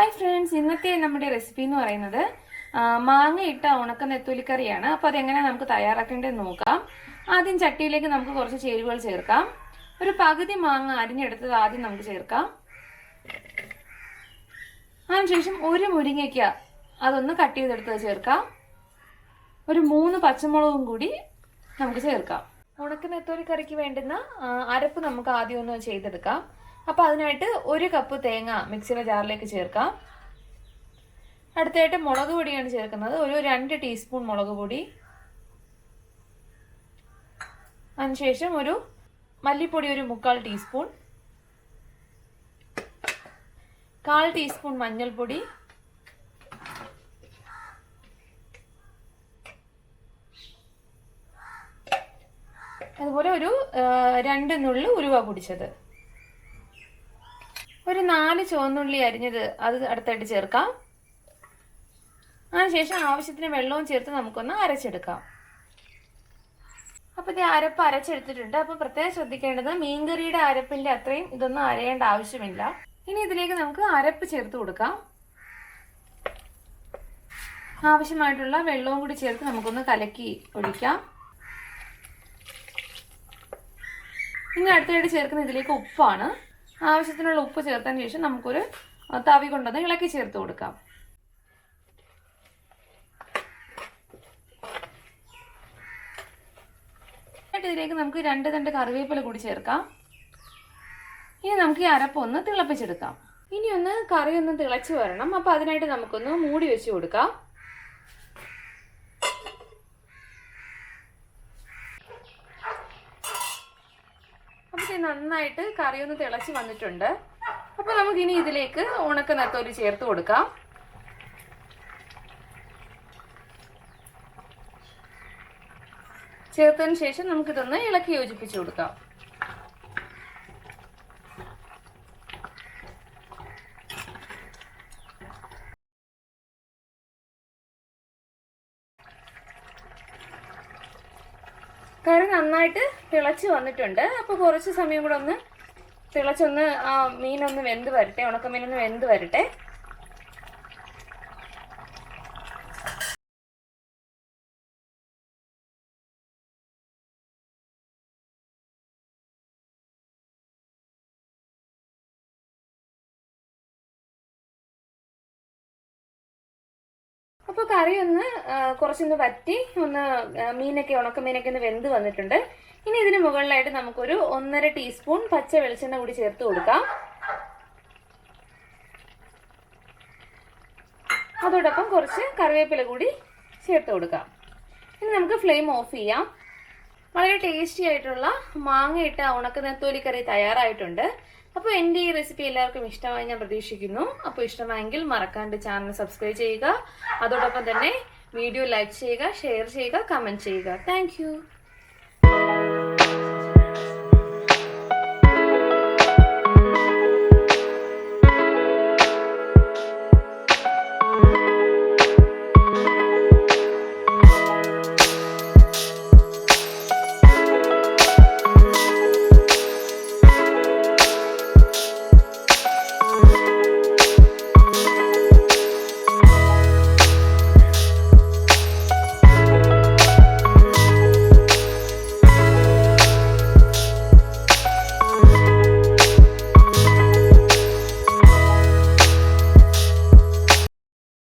Hi friends ഇന്നത്തെ നമ്മുടെ recipe എന്ന് പറയുന്നത് മാങ്ങ ഇട്ട ഉണക്ക നെത്തോലിക്കറിയാണ്. അപ്പോൾ അതെങ്ങനെ നമുക്ക് തയ്യാറാക്കേണ്ടതെന്ന് നോക്കാം. ആദ്യം ചട്ടിയിലേക്ക് നമുക്ക് കുറച്ച് ചേരുവകൾ ചേർക്കാം. ഒരു പകുതി മാങ്ങ അരിഞ്ഞെടുത്തത് ആദ്യം നമുക്ക് ചേർക്കാം. അതിനുശേഷം ഒരു മുരിങ്ങയ്ക്ക അതൊന്ന് കട്ട് ചെയ്തെടുത്തത് ചേർക്കാം. ഒരു മൂന്ന് പച്ചമുളകും കൂടി നമുക്ക് ചേർക്കാം. ഉണക്ക നെത്തോലി കറിക്ക് വേണ്ടുന്ന അരപ്പ് നമുക്ക് ആദ്യം ഒന്ന് ചെയ്തെടുക്കാം. അപ്പോൾ അതിനായിട്ട് ഒരു കപ്പ് തേങ്ങ മിക്സിയുടെ ജാറിലേക്ക് ചേർക്കാം. അടുത്തായിട്ട് മുളക് പൊടിയാണ് ചേർക്കുന്നത്. ഒരു രണ്ട് ടീസ്പൂൺ മുളക് പൊടി. അതിനുശേഷം ഒരു മല്ലിപ്പൊടി ഒരു മുക്കാൽ ടീസ്പൂൺ. കാൽ ടീസ്പൂൺ മഞ്ഞൾപ്പൊടി. അതുപോലെ ഒരു രണ്ട് നുള്ളി ഉരുവ പൊടിച്ചത്. ഒരു നാല് ചുവന്നുള്ളി അരിഞ്ഞത് അത് അടുത്തായിട്ട് ചേർക്കാം. അതിനുശേഷം ആവശ്യത്തിന് വെള്ളവും ചേർത്ത് നമുക്കൊന്ന് അരച്ചെടുക്കാം. അപ്പോൾ ഇത് അരപ്പ് അരച്ചെടുത്തിട്ടുണ്ട്. അപ്പോൾ പ്രത്യേകം ശ്രദ്ധിക്കേണ്ടത് മീൻകറിയുടെ അരപ്പിന്റെ അത്രയും ഇതൊന്നും അരയേണ്ട ആവശ്യമില്ല. ഇനി ഇതിലേക്ക് നമുക്ക് അരപ്പ് ചേർത്ത് കൊടുക്കാം. ആവശ്യമായിട്ടുള്ള വെള്ളവും കൂടി ചേർത്ത് നമുക്കൊന്ന് കലക്കി ഒഴിക്കാം. ഇനി അടുത്തായിട്ട് ചേർക്കുന്ന ഇതിലേക്ക് ഉപ്പാണ്. ആവശ്യത്തിനുള്ള ഉപ്പ് ചേർത്തതിന് ശേഷം നമുക്കൊരു തവി കൊണ്ടൊന്ന് ഇളക്കി ചേർത്ത് കൊടുക്കാം. ഇതിലേക്ക് നമുക്ക് രണ്ട് രണ്ട് കറിവേപ്പില കൂടി ചേർക്കാം. ഇനി നമുക്ക് ഈ അരപ്പ് ഒന്ന് തിളപ്പിച്ചെടുക്കാം. ഇനി ഒന്ന് കറി ഒന്ന് തിളച്ച് വരണം. അപ്പോൾ അതിനായിട്ട് നമുക്കൊന്ന് മൂടി വെച്ച് കൊടുക്കാം. ഇത് നന്നായിട്ട് കറി ഒന്ന് തിളച്ച് വന്നിട്ടുണ്ട്. അപ്പോൾ നമുക്കിനി ഇതിലേക്ക് ഉണക്ക നത്തോലി ചേർത്ത് കൊടുക്കാം. ചേർത്തതിന് ശേഷം നമുക്കിതൊന്ന് ഇളക്കി യോജിപ്പിച്ച് കൊടുക്കാം കറി നന്നായിട്ട് തിളച്ച് വന്നിട്ടുണ്ട്. അപ്പോൾ കുറച്ച് സമയം കൂടെ ഒന്ന് തിളച്ചൊന്ന് മീനൊന്ന് വെന്ത് വരട്ടെ ഉണക്കമീനൊന്ന് വെന്ത് വരട്ടെ. അപ്പോൾ കറി ഒന്ന് കുറച്ചൊന്ന് വറ്റി ഒന്ന് മീനൊക്കെ ഉണക്കമീനൊക്കെ ഒന്ന് വെന്ത് വന്നിട്ടുണ്ട്. ഇനി ഇതിന് മുകളിലായിട്ട് നമുക്കൊരു ഒന്നര ടീസ്പൂൺ പച്ച വെളിച്ചെണ്ണ കൂടി ചേർത്ത് കൊടുക്കാം. അതോടൊപ്പം കുറച്ച് കറിവേപ്പില കൂടി ചേർത്ത് കൊടുക്കാം. ഇനി നമുക്ക് ഫ്ലെയിം ഓഫ് ചെയ്യാം. വളരെ ടേസ്റ്റി ആയിട്ടുള്ള മാങ്ങയിട്ട ഉണക്ക നെത്തോലിക്കറി തയ്യാറായിട്ടുണ്ട്. അപ്പോൾ എന്റെ ഈ റെസിപ്പി എല്ലാവർക്കും ഇഷ്ടമായി ഞാൻ പ്രതീക്ഷിക്കുന്നു. അപ്പോൾ ഇഷ്ടമായെങ്കിൽ മറക്കാണ്ട് ചാനൽ സബ്സ്ക്രൈബ് ചെയ്യുക. അതോടൊപ്പം തന്നെ വീഡിയോ ലൈക്ക് ചെയ്യുക ഷെയർ ചെയ്യുക കമന്റ് ചെയ്യുക. താങ്ക്